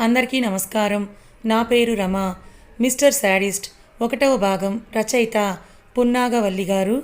అందరికీ నమస్కారం. నా పేరు రమ. మిస్టర్ శాడిస్ట్ ఒకటవ భాగం రచయిత పున్నాగవల్లి గారు.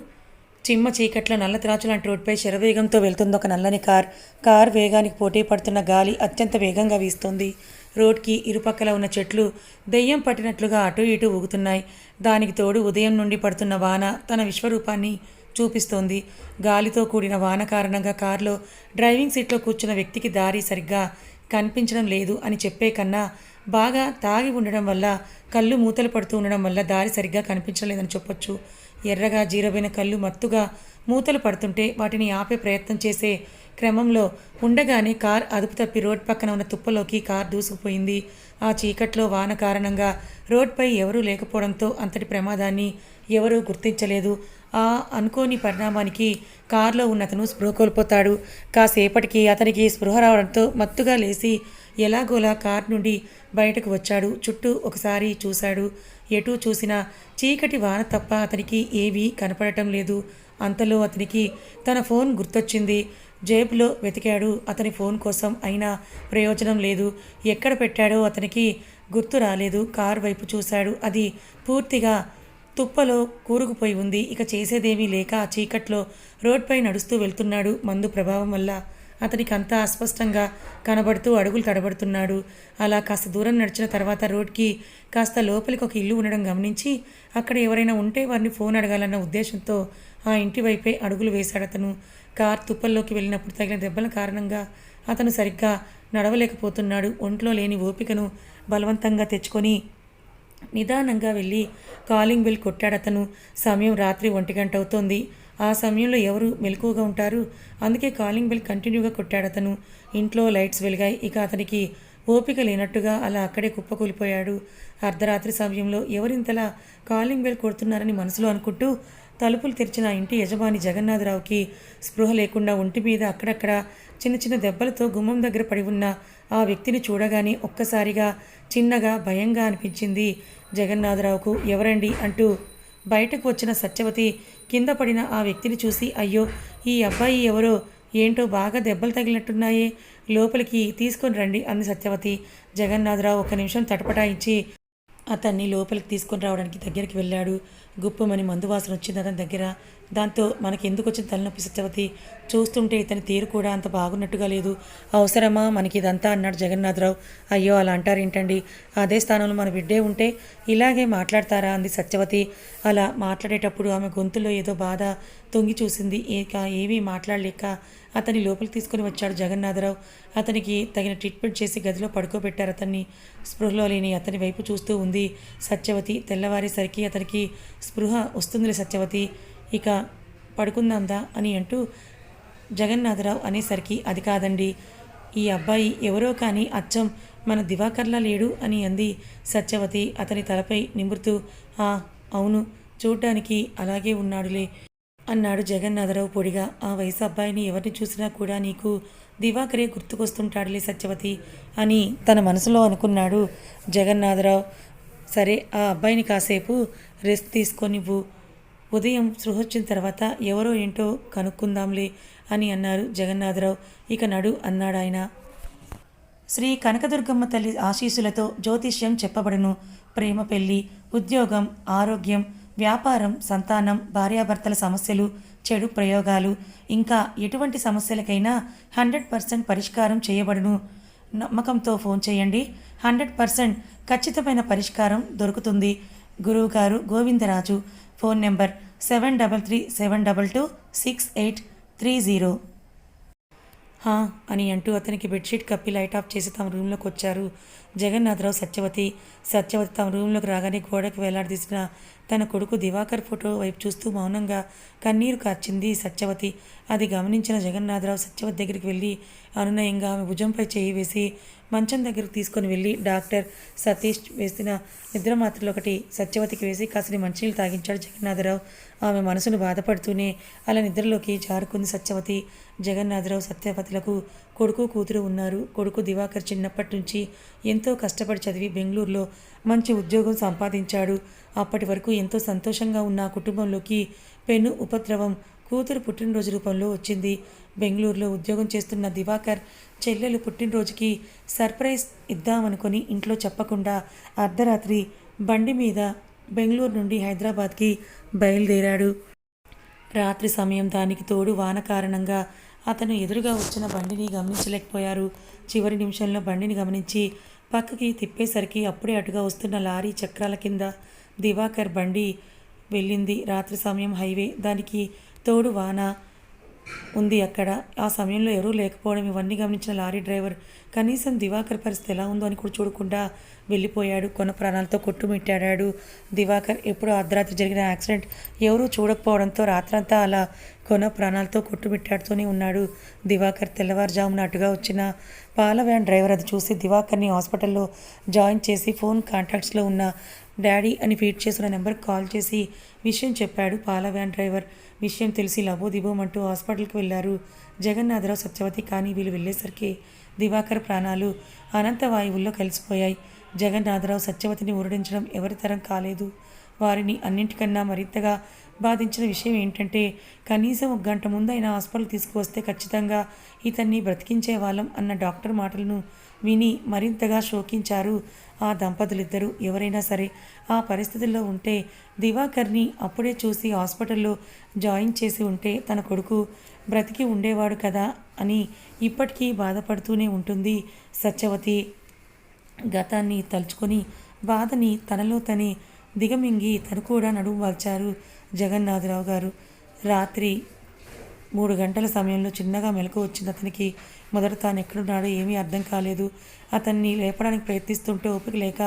చిమ్మ చీకట్లో నల్ల త్రాచు లాంటి రోడ్పై శరవేగంతో వెళ్తుంది ఒక నల్లని కార్. కార్ వేగానికి పోటీ పడుతున్న గాలి అత్యంత వేగంగా వీస్తుంది. రోడ్కి ఇరుపక్కల ఉన్న చెట్లు దెయ్యం పట్టినట్లుగా అటు ఇటు ఊగుతున్నాయి. దానికి తోడు ఉదయం నుండి పడుతున్న వాన తన విశ్వరూపాన్ని చూపిస్తోంది. గాలితో కూడిన వాన కారణంగా కారులో డ్రైవింగ్ సీట్లో కూర్చున్న వ్యక్తికి దారి సరిగ్గా కనిపించడం లేదు అని చెప్పే కన్నా బాగా తాగి ఉండడం వల్ల కళ్ళు మూతలు పడుతూ ఉండడం వల్ల దారి సరిగ్గా కనిపించడం లేదని చెప్పొచ్చు. ఎర్రగా జీరబైన కళ్ళు మత్తుగా మూతలు పడుతుంటే వాటిని ఆపే ప్రయత్నం చేసే క్రమంలో ఉండగానే కార్ అదుపు తప్పి రోడ్ పక్కన ఉన్న తుప్పలోకి కార్ దూసుకుపోయింది. ఆ చీకట్లో వాన కారణంగా రోడ్పై ఎవరూ లేకపోవడంతో అంతటి ప్రమాదాన్ని ఎవరూ గుర్తించలేదు. ఆ అనుకోని పరిణామానికి కారులో ఉన్న అతను స్పృహ కోల్పోతాడు. కాసేపటికి అతనికి స్పృహ రావడంతో మత్తుగా లేచి ఎలాగోలా కార్ నుండి బయటకు వచ్చాడు. చుట్టూ ఒకసారి చూశాడు. ఎటూ చూసినా చీకటి వాన తప్ప అతనికి ఏవీ కనపడటం లేదు. అంతలో అతనికి తన ఫోన్ గుర్తొచ్చింది. జేబులో వెతికాడు. అతని ఫోన్ కోసం అయినా ప్రయోజనం లేదు. ఎక్కడ పెట్టాడో అతనికి గుర్తు రాలేదు. కార్ వైపు చూశాడు. అది పూర్తిగా తుప్పలో కూరుకుపోయి ఉంది. ఇక చేసేదేమీ లేక ఆ చీకట్లో రోడ్పై నడుస్తూ వెళ్తున్నాడు మందు ప్రభావం వల్ల. అతనికి అంతా అస్పష్టంగా కనబడుతూ అడుగులు తడబడుతున్నాడు. అలా కాస్త దూరం నడిచిన తర్వాత రోడ్కి కాస్త లోపలికి ఒక ఇల్లు ఉండడం గమనించి అక్కడ ఎవరైనా ఉంటే వారిని ఫోన్ అడగాలన్న ఉద్దేశంతో ఆ ఇంటి వైపే అడుగులు వేశాడు అతను. కార్ తుప్పల్లోకి వెళ్ళినప్పుడు తగిన దెబ్బల కారణంగా అతను సరిగ్గా నడవలేకపోతున్నాడు. ఒంట్లో లేని ఓపికను బలవంతంగా తెచ్చుకొని నిదానంగా వెళ్ళి కాలింగ్ బెల్ కొట్టాడు అతను. సమయం రాత్రి ఒంటి గంట అవుతోంది ఆ సమయంలో ఎవరు మెలకువగా ఉంటారు? అందుకే కాలింగ్ బెల్ కంటిన్యూగా కొట్టాడు అతను. ఇంట్లో లైట్స్ వెలిగాయి. ఇక అతనికి ఓపిక లేనట్టుగా అలా అక్కడే కుప్పకూలిపోయాడు. అర్ధరాత్రి సమయంలో ఎవరింతలా కాలింగ్ బెల్ కొడుతున్నారని మనసులో అనుకుంటూ తలుపులు తెరిచిన ఇంటి యజమాని జగన్నాథరావుకి స్పృహ లేకుండా ఒంటి మీద అక్కడక్కడ చిన్న చిన్న దెబ్బలతో గుమ్మం దగ్గర పడి ఉన్న ఆ వ్యక్తిని చూడగానే ఒక్కసారిగా చిన్నగా భయంగా అనిపించింది. జగన్నాథరావుకు ఎవరండి? అంటూ బయటకు వచ్చిన సత్యవతి కింద పడిన ఆ వ్యక్తిని చూసి అయ్యో ఈ అబ్బాయి ఎవరో? ఏంటో బాగా దెబ్బలు తగిలినట్టున్నాయే. లోపలికి తీసుకొని రండి అంది సత్యవతి. జగన్నాథరావు ఒక నిమిషం తటపటాయించి అతన్ని లోపలికి తీసుకొని రావడానికి దగ్గరికి వెళ్ళాడు. గుప్పమని మందు వాసన వచ్చింది అతని దగ్గర. దాంతో మనకి ఎందుకు వచ్చిన తలనొప్పి సత్యవతి? చూస్తుంటే ఇతని తీరు కూడా అంత బాగున్నట్టుగా లేదు. అవసరమా? మనకి ఇదంతా అన్నాడు జగన్నాథరావు. అయ్యో అలా అంటారేంటండి? అదే స్థానంలో మన బిడ్డే ఉంటే ఇలాగే మాట్లాడతారా? అంది సత్యవతి. అలా మాట్లాడేటప్పుడు ఆమె గొంతులో ఏదో బాధ తొంగి చూసింది. ఇక ఏమీ మాట్లాడలేక అతన్ని లోపలికి తీసుకొని వచ్చాడు జగన్నాథరావు. అతనికి తగిన ట్రీట్మెంట్ చేసి గదిలో పడుకోబెట్టారు అతన్ని. స్పృహలో లేని అతని వైపు చూస్తూ ఉంది సత్యవతి. తెల్లవారేసరికి అతనికి స్పృహ వస్తుందిలే సత్యవతి. ఇక పడుకుందాందా అని అంటూ జగన్నాథరావు అనేసరికి అది కాదండి. ఈ అబ్బాయి ఎవరో కానీ అచ్చం మన దివాకర్లా లేడు అని అంది సత్యవతి. అతని తలపై నిమురుతూ ఆ అవును చూడటానికి అలాగే ఉన్నాడులే. అన్నాడు జగన్నాథరావు పొడిగా. ఆ వయసు అబ్బాయిని ఎవరిని చూసినా కూడా నీకు దివాకరే గుర్తుకొస్తుంటాడులే సత్యవతి అని తన మనసులో అనుకున్నాడు జగన్నాథరావు. సరే ఆ అబ్బాయిని కాసేపు రెస్ట్ తీసుకొనివ్వు ఉదయం సృహ వచ్చిన తర్వాత ఎవరో ఏంటో కనుక్కుందాంలే అని అన్నారు జగన్నాథరావు. ఇక నడు అన్నాడు ఆయన. శ్రీ కనకదుర్గమ్మ తల్లి ఆశీస్సులతో జ్యోతిష్యం చెప్పబడును. ప్రేమ పెళ్ళి ఉద్యోగం ఆరోగ్యం వ్యాపారం సంతానం భార్యాభర్తల సమస్యలు చెడు ప్రయోగాలు ఇంకా ఎటువంటి సమస్యలకైనా హండ్రెడ్ పర్సెంట్ పరిష్కారం చేయబడును. నమ్మకంతో ఫోన్ చేయండి. హండ్రెడ్ పర్సెంట్ ఖచ్చితమైన పరిష్కారం దొరుకుతుంది. గురువుగారు Govindaraju phone number seven double three seven double two six eight three zero. హా అని అంటూ అతనికి బెడ్షీట్ కప్పి లైట్ ఆఫ్ చేసి తమ రూమ్లోకి వచ్చారు. జగన్నాథరావు సత్యవతి సత్యవతి తమ రూమ్లోకి రాగానే గోడకు వేలాడదీసిన తన కొడుకు దివాకర్ ఫోటో వైపు చూస్తూ మౌనంగా కన్నీరు కార్చింది సత్యవతి. అది గమనించిన జగన్నాథరావు సత్యవతి దగ్గరికి వెళ్ళి అనునయంగా ఆమె భుజంపై చేయి వేసి మంచం దగ్గరకు తీసుకొని వెళ్ళి డాక్టర్ సతీష్ వేసిన నిద్ర మాత్రలు ఒకటి సత్యవతికి వేసి కాసిని మంచినీళ్ళు తాగించాడు జగన్నాథరావు. ఆమె మనసును బాధపడుతూనే అలా నిద్రలోకి జారుకుంది సత్యవతి. జగన్నాథరావు సత్యవతులకు కొడుకు కూతురు ఉన్నారు. కొడుకు దివాకర్ చిన్నప్పటి నుంచి ఎంతో కష్టపడి చదివి బెంగళూరులో మంచి ఉద్యోగం సంపాదించాడు. అప్పటి వరకు ఎంతో సంతోషంగా ఉన్న కుటుంబంలోకి పెను ఉపద్రవం కూతురు పుట్టినరోజు రూపంలో వచ్చింది. బెంగళూరులో ఉద్యోగం చేస్తున్న దివాకర్ చెల్లెలు పుట్టినరోజుకి సర్ప్రైజ్ ఇద్దామనుకొని ఇంట్లో చెప్పకుండా అర్ధరాత్రి బండి మీద బెంగళూరు నుండి హైదరాబాద్కి బయలుదేరాడు. రాత్రి సమయం దానికి తోడు వాన కారణంగా అతను ఎదురుగా వచ్చిన బండిని గమనించలేకపోయారు. చివరి నిమిషంలో బండిని గమనించి పక్కకి తిప్పేసరికి అప్పుడే అటుగా వస్తున్న లారీ చక్రాల కింద దివాకర్ బండి వెళ్ళింది. రాత్రి సమయం హైవే దానికి తోడు వాన ఉంది అక్కడ. ఆ సమయంలో ఎవరూ లేకపోవడం ఇవన్నీ గమనించిన లారీ డ్రైవర్ కనీసం దివాకర్ పరిస్థితి ఎలా ఉందో అని కూడా చూడకుండా వెళ్ళిపోయాడు. కొన ప్రాణాలతో కొట్టుమిట్టాడాడు. దివాకర్ ఎప్పుడు అర్ధరాత్రి జరిగిన యాక్సిడెంట్ ఎవరూ చూడకపోవడంతో రాత్రంతా అలా కొన ప్రాణాలతో కొట్టుమిట్టాడుతూనే ఉన్నాడు. దివాకర్ తెల్లవారుజామున అటుగా వచ్చిన పాల వ్యాన్ డ్రైవర్ అది చూసి దివాకర్ని హాస్పిటల్లో జాయిన్ చేసి ఫోన్ కాంటాక్ట్స్లో ఉన్న డాడీ అని ఫీడ్ చేసిన నెంబర్కి కాల్ చేసి విషయం చెప్పాడు పాల వ్యాన్ డ్రైవర్. విషయం తెలిసి లబోదిబోమంటూ హాస్పిటల్కి వెళ్ళారు. జగన్నాథరావు సత్యవతి కానీ వీళ్ళు వెళ్ళేసరికి దివాకర్ ప్రాణాలు అనంత వాయువుల్లో కలిసిపోయాయి. జగన్నాథరావు సత్యవతిని ఊరడించడం ఎవరి తరం కాలేదు. వారిని అన్నింటికన్నా మరింతగా బాధించిన విషయం ఏంటంటే కనీసం ఒక గంట ముందైనా హాస్పిటల్ తీసుకువస్తే ఖచ్చితంగా ఇతన్ని బ్రతికించే వాళ్ళం అన్న డాక్టర్ మాటలను విని మరింతగా శోకించారు ఆ దంపతులిద్దరూ ఎవరైనా సరే ఆ పరిస్థితుల్లో ఉంటే దివాకర్ని అప్పుడే చూసి హాస్పిటల్లో జాయిన్ చేసి ఉంటే తన కొడుకు బ్రతికి ఉండేవాడు కదా అని ఇప్పటికీ బాధపడుతూనే ఉంటుంది సత్యవతి. గతాన్ని తలుచుకొని బాధని తనలో తనే దిగమింగి తను కూడా నడుము వాల్చారు జగన్నాథరావు గారు. రాత్రి మూడు గంటల సమయంలో చిన్నగా మెలకు వచ్చింది. అతనికి మొదట తాను ఎక్కడున్నాడో ఏమీ అర్థం కాలేదు. అతన్ని లేపడానికి ప్రయత్నిస్తుంటే ఓపిక లేక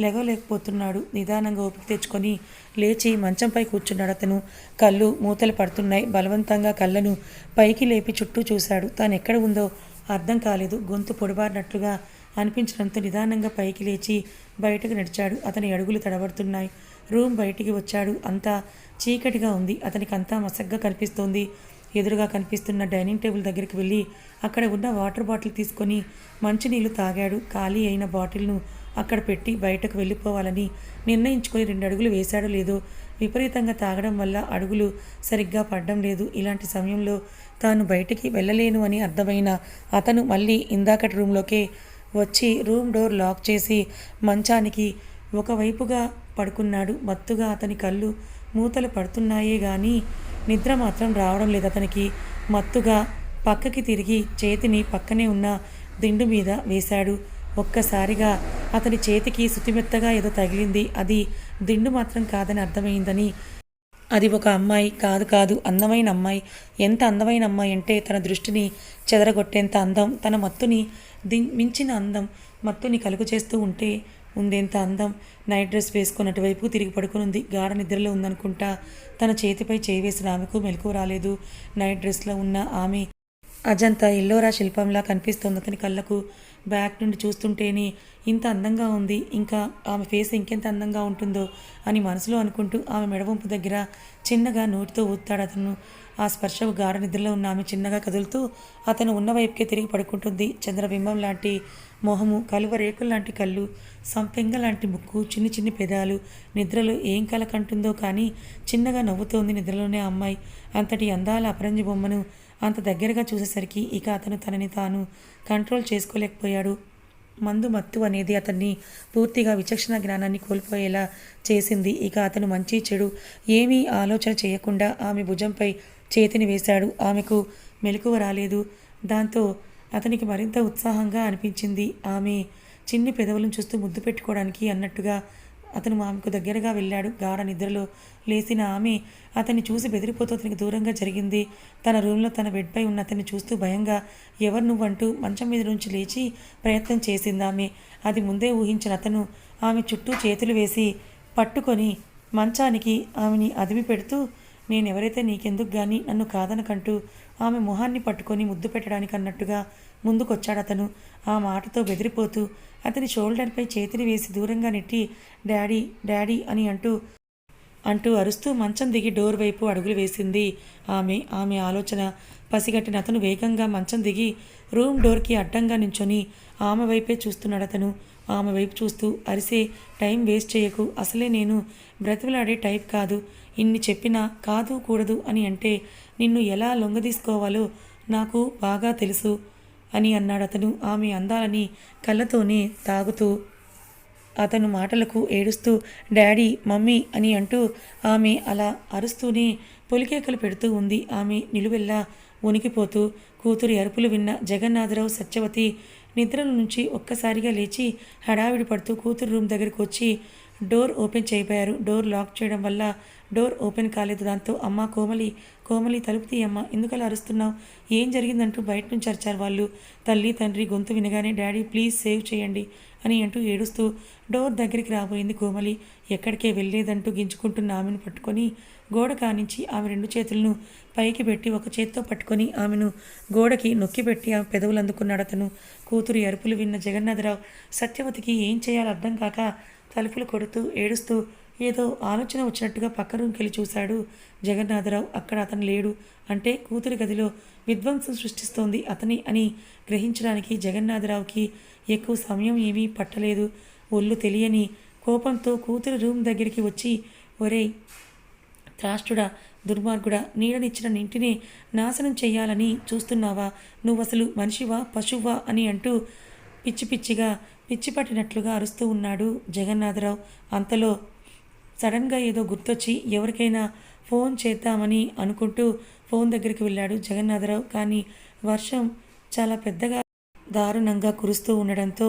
లేగలేకపోతున్నాడు నిదానంగా ఓపిక తెచ్చుకొని లేచి మంచంపై కూర్చున్నాడు అతను. కళ్ళు మూతలు పడుతున్నాయి. బలవంతంగా కళ్ళను పైకి లేపి చుట్టూ చూశాడు. తాను ఎక్కడ ఉందో అర్థం కాలేదు. గొంతు పొడిబారినట్లుగా అనిపించడంతో నిదానంగా పైకి లేచి బయటకు నడిచాడు. అతని అడుగులు తడబడుతున్నాయి. రూమ్ బయటికి వచ్చాడు. అంతా చీకటిగా ఉంది. అతనికి అంతా మసగ్గా కనిపిస్తోంది. ఎదురుగా కనిపిస్తున్న డైనింగ్ టేబుల్ దగ్గరికి వెళ్ళి అక్కడ ఉన్న వాటర్ బాటిల్ తీసుకొని మంచినీళ్ళు తాగాడు. ఖాళీ అయిన బాటిల్ను అక్కడ పెట్టి బయటకు వెళ్ళిపోవాలని నిర్ణయించుకొని రెండు అడుగులు వేశాడో లేదో విపరీతంగా తాగడం వల్ల అడుగులు సరిగ్గా పడడం లేదు. ఇలాంటి సమయంలో తాను బయటికి వెళ్ళలేను అని అర్థమైన అతను మళ్ళీ ఇందాకటి రూమ్లోకే వచ్చి రూమ్ డోర్ లాక్ చేసి మంచానికి ఒకవైపుగా పడుకున్నాడు. మత్తుగా అతని కళ్ళు మూతలు పడుతున్నాయే గాని నిద్ర మాత్రం రావడం లేదు. అతనికి మత్తుగా పక్కకి తిరిగి చేతిని పక్కనే ఉన్న దిండు మీద వేశాడు. ఒక్కసారిగా అతని చేతికి శుతిమెత్తగా ఏదో తగిలింది. అది దిండు మాత్రం కాదని అర్థమైందని. అది ఒక అమ్మాయి. కాదు కాదు. అందమైన అమ్మాయి. ఎంత అందమైన అమ్మాయి అంటే తన దృష్టిని చెదరగొట్టేంత అందం. తన మత్తుని ది మించిన అందం మత్తుని కలుగు చేస్తూ ఉంటే ఉందేంత అందం? నైట్ డ్రెస్ వేసుకుని వైపు తిరిగి పడుకునుంది. గాఢ నిద్రలో ఉందనుకుంటా తన చేతిపై చేయి వేసిన ఆమెకు మెలకు రాలేదు. నైట్ డ్రెస్లో ఉన్న ఆమె అజంతా ఎల్లోరా శిల్పంలా కనిపిస్తోంది అతని కళ్ళకు. బ్యాక్ నుండి చూస్తుంటేనే ఇంత అందంగా ఉంది. ఇంకా ఆమె ఫేస్ ఇంకెంత అందంగా ఉంటుందో అని మనసులో అనుకుంటూ ఆమె మెడవంపు దగ్గర చిన్నగా నోటితో ఊతాడు అతను. ఆ స్పర్శకు గాఢ నిద్రలో ఉన్న ఆమె చిన్నగా కదులుతూ అతను ఉన్న వైపుకే తిరిగి పడుకుంటుంది. చంద్రబింబం లాంటి మొహము కలువరేకుల లాంటి కళ్ళు సంపెంగ లాంటి ముక్కు చిన్ని చిన్ని పెదాలు నిద్రలో ఏం కలకంటుందో కానీ చిన్నగా నవ్వుతోంది నిద్రలోనే అమ్మాయి. అంతటి అందాల అపరంజి బొమ్మను అంత దగ్గరగా చూసేసరికి ఇక అతను తనని తాను కంట్రోల్ చేసుకోలేకపోయాడు. మందు మత్తు అనేది అతన్ని పూర్తిగా విచక్షణ జ్ఞానాన్ని కోల్పోయేలా చేసింది. ఇక అతను మంచి చెడు ఏమీ ఆలోచన చేయకుండా ఆమె భుజంపై చేతిని వేశాడు. ఆమెకు మెలకువ రాలేదు. దాంతో అతనికి మరింత ఉత్సాహంగా అనిపించింది. ఆమె చిన్ని పెదవులను చూస్తూ ముద్దు పెట్టుకోవడానికి అన్నట్టుగా అతను ఆమెకు దగ్గరగా వెళ్ళాడు. గాఢ నిద్రలో లేచిన ఆమె అతన్ని చూసి బెదిరిపోతూ అతనికి దూరంగా జరిగింది. తన రూమ్లో తన బెడ్పై ఉన్న అతన్ని చూస్తూ భయంగా ఎవరు నువ్వంటూ మంచం మీద నుంచి లేచి ప్రయత్నం చేసింది ఆమె. అది ముందే ఊహించిన అతను ఆమె చుట్టూ చేతులు వేసి పట్టుకొని మంచానికి ఆమెని అదిమి పెడుతూ నేనెవరైతే నీకెందుకు కానీ నన్ను కాదనకంటూ ఆమె మొహాన్ని పట్టుకొని ముద్దు పెట్టడానికి అన్నట్టుగా ముందుకొచ్చాడు అతను. ఆ మాటతో బెదిరిపోతూ అతని షోల్డర్పై చేతిని వేసి దూరంగా నెట్టి డాడీ డాడీ అని అంటూ అంటూ అరుస్తూ మంచం దిగి డోర్ వైపు అడుగులు వేసింది ఆమె. ఆమె ఆలోచన పసిగట్టిన అతను వేగంగా మంచం దిగి రూమ్ డోర్కి అడ్డంగా నించొని ఆమె వైపే చూస్తున్నాడు అతను. ఆమె వైపు చూస్తూ అరిసే టైం వేస్ట్ చేయకు అసలే నేను బ్రతిమలాడే టైప్ కాదు ఇన్ని చెప్పినా కాదు కూడదు అని అంటే నిన్ను ఎలా లొంగదీసుకోవాలో నాకు బాగా తెలుసు అని అన్నాడు అతను ఆమె అందాలని కళ్ళతోనే తాగుతూ. అతను మాటలకు ఏడుస్తూ డాడీ మమ్మీ అని అంటూ ఆమె అలా అరుస్తూనే పొలికేకలు పెడుతూ ఉంది. ఆమె నిలువెల్లా ఉనికిపోతూ కూతురి అరుపులు విన్న జగన్నాథరావు సత్యవతి నిద్రల నుంచి ఒక్కసారిగా లేచి హడావిడి పడుతూ కూతురు రూమ్ దగ్గరికి వచ్చి డోర్ ఓపెన్ చేయబోయారు. డోర్ లాక్ చేయడం వల్ల డోర్ ఓపెన్ కాలేదు. దాంతో అమ్మ కోమలి కోమలి తలుపు తీయమ్మ ఎందుకలా అరుస్తున్నావు? ఏం జరిగిందంటూ బయట నుంచి అరిచారు వాళ్ళు. తల్లి తండ్రి గొంతు వినగానే డాడీ ప్లీజ్ సేవ్ చేయండి అని అంటూ ఏడుస్తూ డోర్ దగ్గరికి రాబోయింది కోమలి. ఎక్కడికే వెళ్ళేదంటూ గింజుకుంటున్న ఆమెను పట్టుకొని గోడ కానించి ఆమె రెండు చేతులను పైకి పెట్టి ఒక చేత్తో పట్టుకొని ఆమెను గోడకి నొక్కిపెట్టి ఆమె పెదవులు అందుకున్నాడు అతను. కూతురి అరుపులు విన్న జగన్నాథరావు సత్యవతికి ఏం చేయాలో అర్థం కాక తలుపులు కొడుతూ ఏడుస్తూ ఏదో ఆలోచన వచ్చినట్టుగా పక్క రూమ్కెళ్ళి చూశాడు జగన్నాథరావు. అక్కడ అతను లేడు. అంటే కూతురి గదిలో విధ్వంసం సృష్టిస్తోంది అతని అని గ్రహించడానికి జగన్నాథరావుకి ఎక్కువ సమయం ఏమీ పట్టలేదు. ఒళ్ళు తెలియని కోపంతో కూతురి రూమ్ దగ్గరికి వచ్చి ఒరేయ్ త్రాష్టుడా దుర్మార్గుడా నీడనిచ్చిన ఇంటిని నాశనం చేయాలని చూస్తున్నావా? నువ్వు అసలు మనిషివా పశువా అని అంటూ పిచ్చి పిచ్చిగా పిచ్చి పట్టినట్లుగా అరుస్తూ ఉన్నాడు జగన్నాథరావు. అంతలో సడన్గా ఏదో గుర్తొచ్చి ఎవరికైనా ఫోన్ చేద్దామని అనుకుంటూ ఫోన్ దగ్గరికి వెళ్ళాడు జగన్నాథరావు. కానీ వర్షం చాలా పెద్దగా దారుణంగా కురుస్తూ ఉండడంతో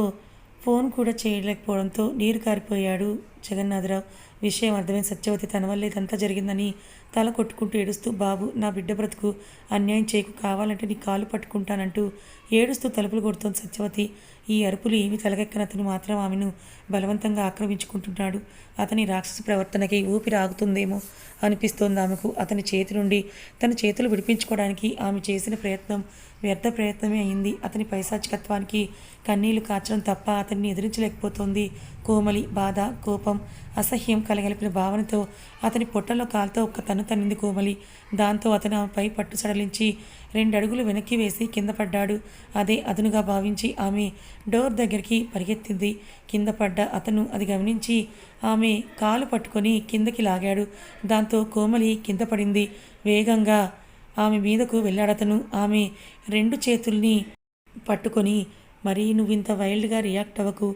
ఫోన్ కూడా చేయలేకపోవడంతో నీరు కారిపోయాడు జగన్నాథరావు. విషయం అర్థమైన సత్యవతి తన వల్ల ఇదంతా జరిగిందని తల కొట్టుకుంటూ ఏడుస్తూ బాబు నా బిడ్డ బ్రతుకు అన్యాయం చేయకు కావాలంటే నీ కాలు పట్టుకుంటానంటూ ఏడుస్తూ తలుపులు కొడుతోంది సత్యవతి. ఈ అరుపులు ఏమి తలకెక్కని అతను మాత్రం ఆమెను బలవంతంగా ఆక్రమించుకుంటున్నాడు. అతని రాక్షస ప్రవర్తనకి ఊపిరి ఆగుతుందేమో అనిపిస్తోంది ఆమెకు. అతని చేతి నుండి తన చేతులు విడిపించుకోవడానికి ఆమె చేసిన ప్రయత్నం వ్యర్థ ప్రయత్నమే అయింది. అతని పైశాచికత్వానికి కన్నీళ్ళు కాచడం తప్ప అతన్ని ఎదిరించలేకపోతోంది కోమలి. బాధ కోపం అసహ్యం కలగలిపిన భావనతో అతని పొట్టలో కాలుతో ఒక్క తను తన్నింది కోమలి. దాంతో అతను ఆమెపై పట్టు సడలించి రెండు అడుగులు వెనక్కి వేసి కింద పడ్డాడు. అదే అదునుగా భావించి ఆమె డోర్ దగ్గరికి పరిగెత్తింది. కింద పడ్డ అతను అది గమనించి ఆమె కాలు పట్టుకొని కిందకి లాగాడు. దాంతో కోమలి కింద పడింది. వేగంగా ఆమె మీదకు వెళ్ళాడతను ఆమె రెండు చేతుల్ని పట్టుకొని మరీ నువ్వింత వైల్డ్గా రియాక్ట్ అవ్వకు.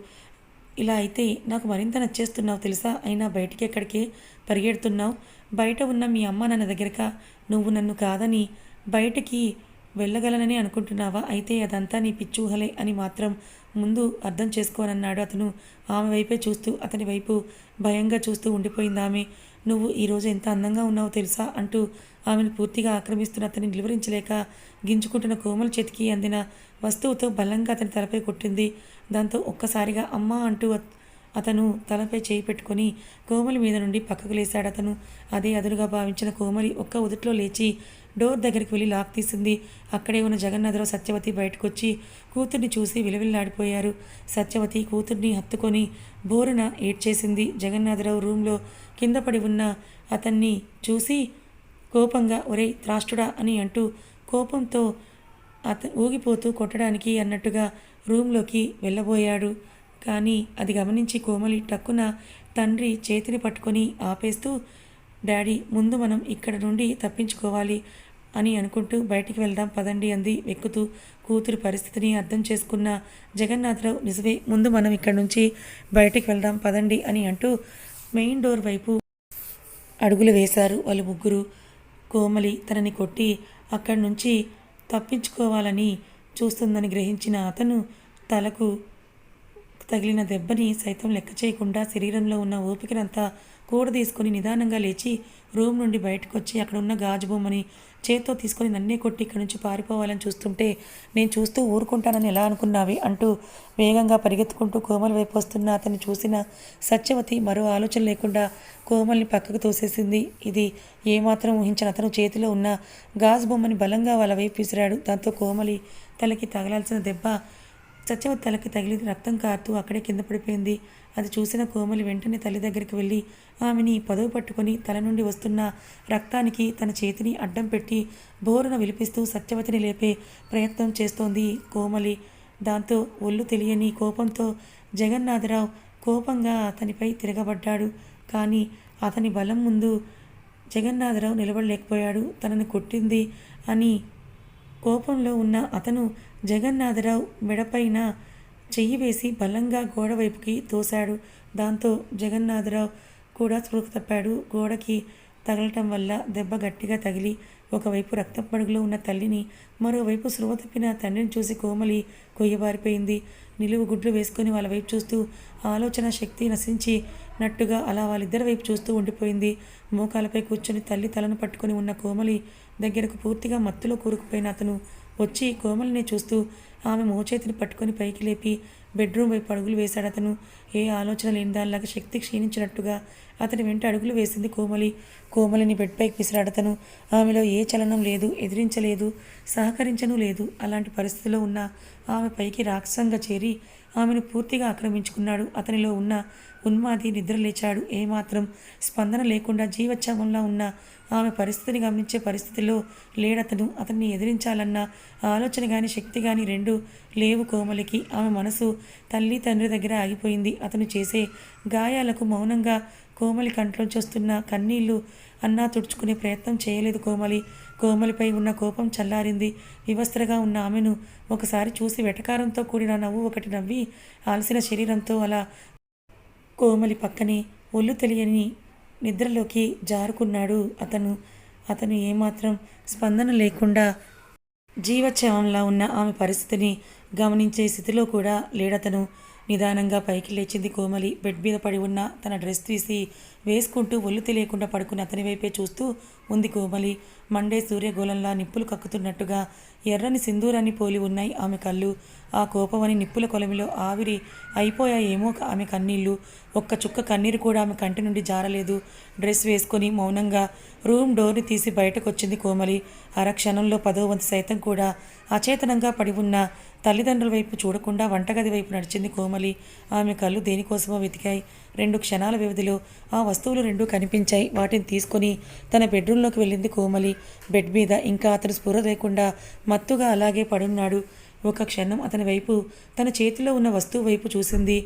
ఇలా అయితే నాకు మరింత నచ్చేస్తున్నావు తెలుసా? అయినా బయటికి ఎక్కడికి పరిగెడుతున్నావు? బయట ఉన్న మీ అమ్మ నాన్న దగ్గరక? నువ్వు నన్ను కాదని బయటికి వెళ్ళగలనని అనుకుంటున్నావా? అయితే అదంతా నీ పిచ్చూహలే అని మాత్రం ముందు అర్థం చేసుకోనన్నాడు అతను. ఆమె వైపే చూస్తూ అతని వైపు భయంగా చూస్తూ ఉండిపోయింది ఆమె. నువ్వు ఈరోజు ఎంత అందంగా ఉన్నావో తెలుసా? అంటూ ఆమెను పూర్తిగా ఆక్రమిస్తున్న అతన్ని నిలువరించలేక గింజుకుంటున్న కోమల చేతికి అందిన వస్తువుతో బలంగా అతని తలపై కొట్టింది. దాంతో ఒక్కసారిగా అమ్మా అంటూ అతను తలపై చేయి పెట్టుకొని కోమలి మీద నుండి పక్కకు లేశాడు అతను. అదే అదురుగా భావించిన కోమలి ఒక్క ఉదుట్లో లేచి డోర్ దగ్గరికి వెళ్ళి లాక్ తీసింది. అక్కడే ఉన్న జగన్నాథరావు సత్యవతి బయటకు వచ్చి కూతుర్ని చూసి విలవిల్లాడిపోయారు. సత్యవతి కూతుర్ని హత్తుకొని బోరున ఏడ్చేసింది. జగన్నాథరావు రూమ్లో కింద పడి ఉన్న అతన్ని చూసి కోపంగా ఒరే త్రాష్టుడా అని అంటూ కోపంతో అత ఊగిపోతూ కొట్టడానికి అన్నట్టుగా రూమ్లోకి వెళ్ళబోయాడు. కానీ అది గమనించి కోమలి టక్కున తండ్రి చేతిని పట్టుకొని ఆపేస్తూ డాడీ ముందు మనం ఇక్కడ నుండి తప్పించుకోవాలి. అని అనుకుంటూ బయటికి వెళ్దాం పదండి అంది. వెక్కుతూ కూతురు పరిస్థితిని అర్థం చేసుకున్న జగన్నాథరావు నిజమే ముందు మనం ఇక్కడ నుంచి బయటికి వెళ్దాం పదండి అని అంటూ మెయిన్ డోర్ వైపు అడుగులు వేశారు. వాళ్ళు ముగ్గురు కోమలి తనని కొట్టి అక్కడి నుంచి తప్పించుకోవాలని చూస్తుందని గ్రహించిన అతను తలకు తగిలిన దెబ్బని సైతం లెక్క చేయకుండా శరీరంలో ఉన్న ఓపికనంతా కూడ తీసుకొని నిదానంగా లేచి రూమ్ నుండి బయటకు వచ్చి అక్కడ ఉన్న గాజు బొమ్మని చేత్తో తీసుకొని నన్నే కొట్టి ఇక్కడి నుంచి పారిపోవాలని చూస్తుంటే నేను చూస్తూ ఊరుకుంటానని ఎలా అనుకున్నావి? అంటూ వేగంగా పరిగెత్తుకుంటూ కోమల్ వైపు వస్తున్న అతన్ని చూసిన సత్యవతి మరో ఆలోచన లేకుండా కోమల్ని పక్కకు తోసేసింది. ఇది ఏమాత్రం ఊహించిన అతను చేతిలో ఉన్న గాజు బొమ్మని బలంగా వాళ్ళ వైపు విసిరాడు. దాంతో కోమలి తలకి తగలాల్సిన దెబ్బ సత్యవతి తలకి తగిలి రక్తం కారుతూ అక్కడే కింద పడిపోయింది. అది చూసిన కోమలి వెంటనే తల్లి దగ్గరికి వెళ్ళి ఆమెని పదవి పట్టుకొని తల నుండి వస్తున్న రక్తానికి తన చేతిని అడ్డం పెట్టి బోరున విలిపిస్తూ సత్యవతిని లేపే ప్రయత్నం చేస్తోంది కోమలి. దాంతో ఒళ్ళు తెలియని కోపంతో జగన్నాథరావు కోపంగా అతనిపై తిరగబడ్డాడు. కానీ అతని బలం ముందు జగన్నాథరావు నిలబడలేకపోయాడు. తనని కొట్టింది అని కోపంలో ఉన్న అతను జగన్నాథరావు మెడపైన చెయ్యి వేసి బలంగా గోడ వైపుకి తోశాడు. దాంతో జగన్నాథరావు కూడా స్పృహ తప్పాడు. గోడకి తగలటం వల్ల దెబ్బ గట్టిగా తగిలి ఒకవైపు రక్తపడుగులో ఉన్న తల్లిని మరోవైపు స్పృహ తప్పిన తండ్రిని చూసి కోమలి కొయ్యబారిపోయింది. నిలువు గుడ్లు వేసుకొని వాళ్ళ వైపు చూస్తూ ఆలోచన శక్తి నశించి నట్టుగా అలా వాళ్ళిద్దరి వైపు చూస్తూ ఉండిపోయింది. మోకాలపై కూర్చొని తల్లి తలను పట్టుకొని ఉన్న కోమలి దగ్గరకు పూర్తిగా మత్తులో కూరుకుపోయిన అతను వచ్చి కోమలిని చూస్తూ ఆమె మోచేతిని పట్టుకొని పైకి లేపి బెడ్రూమ్ వైపు అడుగులు వేశాడు అతను. ఏ ఆలోచన లేని దానిలాగా శక్తి క్షీణించినట్టుగా అతని వెంట అడుగులు వేసింది కోమలి. కోమలిని బెడ్ పైకి విసిరాడతను ఆమెలో ఏ చలనం లేదు ఎదిరించలేదు సహకరించను లేదు. అలాంటి పరిస్థితిలో ఉన్న ఆమె పైకి రాక్షసంగా చేరి ఆమెను పూర్తిగా ఆక్రమించుకున్నాడు. అతనిలో ఉన్న ఉన్మాది నిద్రలేచాడు. ఏమాత్రం స్పందన లేకుండా జీవోత్సవంలా ఉన్న ఆమె పరిస్థితిని గమనించే పరిస్థితిలో లేడతను అతన్ని ఎదిరించాలన్న ఆలోచన కానీ శక్తి కానీ రెండు లేవు కోమలికి. ఆమె మనసు తల్లి తండ్రి దగ్గర ఆగిపోయింది. అతను చేసే గాయాలకు మౌనంగా కోమలి కంట్లోంచి వస్తున్న కన్నీళ్ళు అన్నా తుడుచుకునే ప్రయత్నం చేయలేదు కోమలి. కోమలిపై ఉన్న కోపం చల్లారింది. వివస్త్రగా ఉన్న ఆమెను ఒకసారి చూసి వెటకారంతో కూడిన నవ్వు ఒకటి నవ్వి అలసిన శరీరంతో అలా కోమలి పక్కనే ఒళ్ళు తెలియని నిద్రలోకి జారుకున్నాడు అతను. అతను ఏమాత్రం స్పందన లేకుండా జీవోత్సవంలా ఉన్న ఆమె పరిస్థితిని గమనించే స్థితిలో కూడా లేడతను. నిదానంగా పైకి లేచింది కోమలి. బెడ్ మీద పడి ఉన్న తన డ్రెస్ తీసి వేసుకుంటూ ఒళ్ళు తెలియకుండా పడుకుని అతని వైపే చూస్తూ ఉంది కోమలి. మండే సూర్యగోళంలా నిప్పులు కక్కుతున్నట్టుగా ఎర్రని సింధూరాన్ని పోలి ఉన్నాయి ఆమె కళ్ళు. ఆ కోపమని నిప్పుల కొలమిలో ఆవిరి అయిపోయాయేమో ఆమె కన్నీళ్ళు ఒక్క చుక్క కన్నీరు కూడా ఆమె కంటి నుండి జారలేదు. డ్రెస్ వేసుకొని మౌనంగా రూమ్ డోర్ని తీసి బయటకొచ్చింది కోమలి. అరక్షణంలో పదో వంతు సైతం కూడా అచేతనంగా పడి ఉన్న తల్లిదండ్రుల వైపు చూడకుండా వంటగది వైపు నడిచింది కోమలి. ఆమె కళ్ళు దేనికోసమో వెతికాయి. రెండు క్షణాల వ్యవధిలో ఆ వస్తువులు రెండు కనిపించాయి. వాటిని తీసుకొని తన బెడ్రూంలోకి వెళ్ళింది కోమలి. బెడ్ మీద ఇంకా అతను స్పృహ లేకుండా మత్తుగా అలాగే పడున్నాడు. ఒక క్షణం అతని వైపు తన చేతిలో ఉన్న వస్తువు వైపు చూసింది.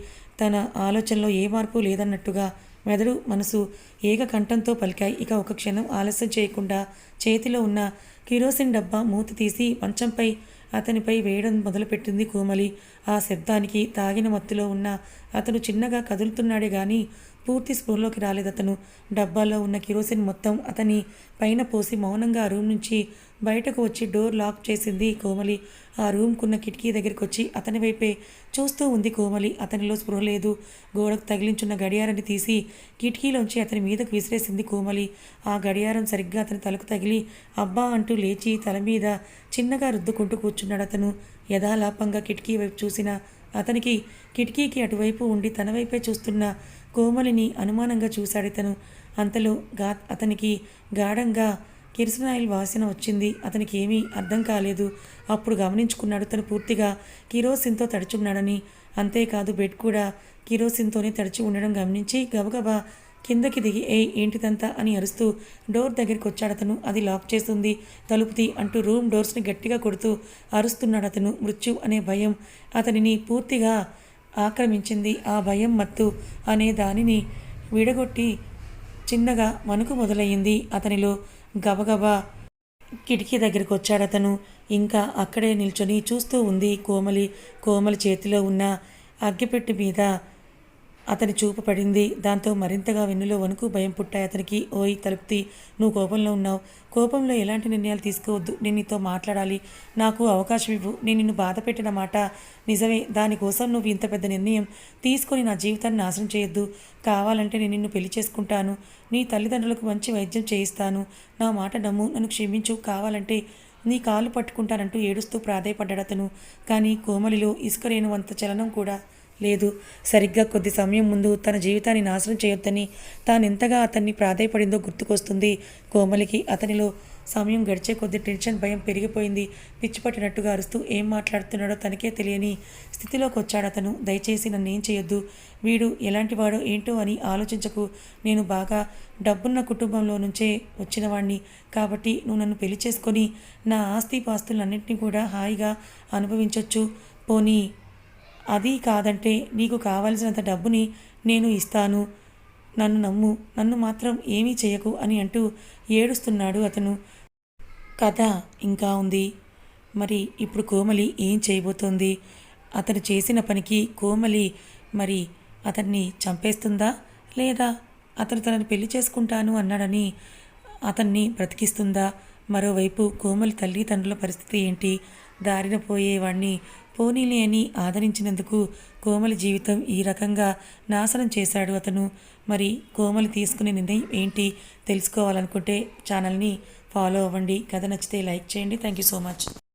తన ఆలోచనలో ఏ మార్పు లేదన్నట్టుగా మెదడు మనసు ఏకకంఠంతో పలికాయి. ఇక ఒక క్షణం ఆలస్యం చేయకుండా చేతిలో ఉన్న కిరోసిన్ డబ్బా మూత తీసి మంచంపై అతనిపై వేయడం మొదలుపెట్టింది కోమలి. ఆ శబ్దానికి తాగిన మత్తులో ఉన్న అతను చిన్నగా కదులుతున్నాడే గాని పూర్తి స్పృహలోకి రాలేదతను డబ్బాలో ఉన్న కిరోసిన్ మొత్తం అతని పైన పోసి మౌనంగా ఆ రూమ్ నుంచి బయటకు వచ్చి డోర్ లాక్ చేసింది కోమలి. ఆ రూమ్కున్న కిటికీ దగ్గరికి వచ్చి అతని వైపే చూస్తూ ఉంది కోమలి. అతనిలో స్పృహ లేదు. గోడకు తగిలించున్న గడియారాన్ని తీసి కిటికీలోంచి అతని మీదకు విసిరేసింది కోమలి. ఆ గడియారం సరిగ్గా అతని తలకు తగిలి అబ్బా అంటూ లేచి తల మీద చిన్నగా రుద్దుకుంటూ కూర్చున్నాడు అతను. యథాలాపంగా కిటికీ వైపు చూసిన అతనికి కిటికీకి అటువైపు ఉండి తన వైపే చూస్తున్న కోమలిని అనుమానంగా చూశాడు ఇతను అంతలో గా అతనికి గాఢంగా కిరసనాయిల్ వాసన వచ్చింది. అతనికి ఏమీ అర్థం కాలేదు. అప్పుడు గమనించుకున్నాడు తను పూర్తిగా కిరోసిన్తో తడిచున్నాడని అంతేకాదు బెడ్ కూడా కిరోసిన్తోనే తడిచి ఉండడం గమనించి గబగబా కిందకి దిగి ఏ ఏంటిదంతా? అని అరుస్తూ డోర్ దగ్గరికి వచ్చాడు అతను అది లాక్ చేస్తుంది. తలుపుతి అంటూ రూమ్ డోర్స్ని గట్టిగా కొడుతూ అరుస్తున్నాడు అతను మృత్యు అనే భయం అతనిని పూర్తిగా ఆక్రమించింది. ఆ భయం మత్తు అనే దానిని విడగొట్టి చిన్నగా మనుకు మొదలయ్యింది. అతనిలో గబగబా కిటికీ దగ్గరికి వచ్చాడు అతను ఇంకా అక్కడే నిల్చొని చూస్తూ ఉంది కోమలి. కోమలి చేతిలో ఉన్న అగ్గిపెట్టి మీద అతని చూపు పడింది. దాంతో మరింతగా వెన్నులో వణుకు భయం పుట్టాయి. అతనికి ఓయ్ తలుపుతి నువ్వు కోపంలో ఉన్నావు. కోపంలో ఎలాంటి నిర్ణయాలు తీసుకోవద్దు. నేను నీతో మాట్లాడాలి. నాకు అవకాశం ఇవ్వు. నేను నిన్ను బాధ పెట్టిన మాట నిజమే. దానికోసం నువ్వు ఇంత పెద్ద నిర్ణయం తీసుకొని నా జీవితాన్ని నాశనం చేయొద్దు. కావాలంటే నేను నిన్ను పెళ్ళి చేసుకుంటాను. నీ తల్లిదండ్రులకు మంచి వైద్యం చేయిస్తాను. నా మాట నమ్ము. నన్ను క్షమించు. కావాలంటే నీ కాలు పట్టుకుంటానంటూ ఏడుస్తూ ప్రాధేయపడ్డాడు అతను. కానీ కోమలిలో ఇసుకరేణువంత చలనం కూడా లేదు. సరిగ్గా కొద్ది సమయం ముందు తన జీవితాన్ని నాశనం చేయొద్దని తానెంతగా అతన్ని ప్రాధాయపడిందో గుర్తుకొస్తుంది. కోమలికి అతనిలో సమయం గడిచే కొద్ది టెన్షన్ భయం పెరిగిపోయింది. పిచ్చిపట్టినట్టుగా అరుస్తూ ఏం మాట్లాడుతున్నాడో తనకే తెలియని స్థితిలోకి వచ్చాడు అతను. దయచేసి నన్ను ఏం చేయొద్దు. వీడు ఎలాంటివాడో ఏంటో అని ఆలోచించకు. నేను బాగా డబ్బున్న కుటుంబంలో నుంచే వచ్చినవాణ్ణి. కాబట్టి నువ్వు నన్ను పెళ్ళి చేసుకొని నా ఆస్తి పాస్తులన్నింటినీ కూడా హాయిగా అనుభవించవచ్చు పోనీ అది కాదంటే నీకు కావలసినంత డబ్బుని నేను ఇస్తాను. నన్ను నమ్ము నన్ను మాత్రం ఏమీ చేయకు అని అంటూ ఏడుస్తున్నాడు అతను. కథ ఇంకా ఉంది. మరి ఇప్పుడు కోమలి ఏం చేయబోతోంది? అతను చేసిన పనికి కోమలి మరి అతన్ని చంపేస్తుందా? లేదా అతను తనని పెళ్ళి చేసుకుంటాను అన్నాడని అతన్ని బ్రతికిస్తుందా? మరోవైపు కోమలి తల్లిదండ్రుల పరిస్థితి ఏంటి? దారిన పోయేవాణ్ణి పోనీలే అని ఆదరించినందుకు కోమలి జీవితం ఈ రకంగా నాశనం చేశాడు అతను. మరి కోమలి తీసుకునే నిర్ణయం ఏంటి? తెలుసుకోవాలనుకుంటే ఛానల్ని ఫాలో అవ్వండి. కథ నచ్చితే లైక్ చేయండి. Thank you so much.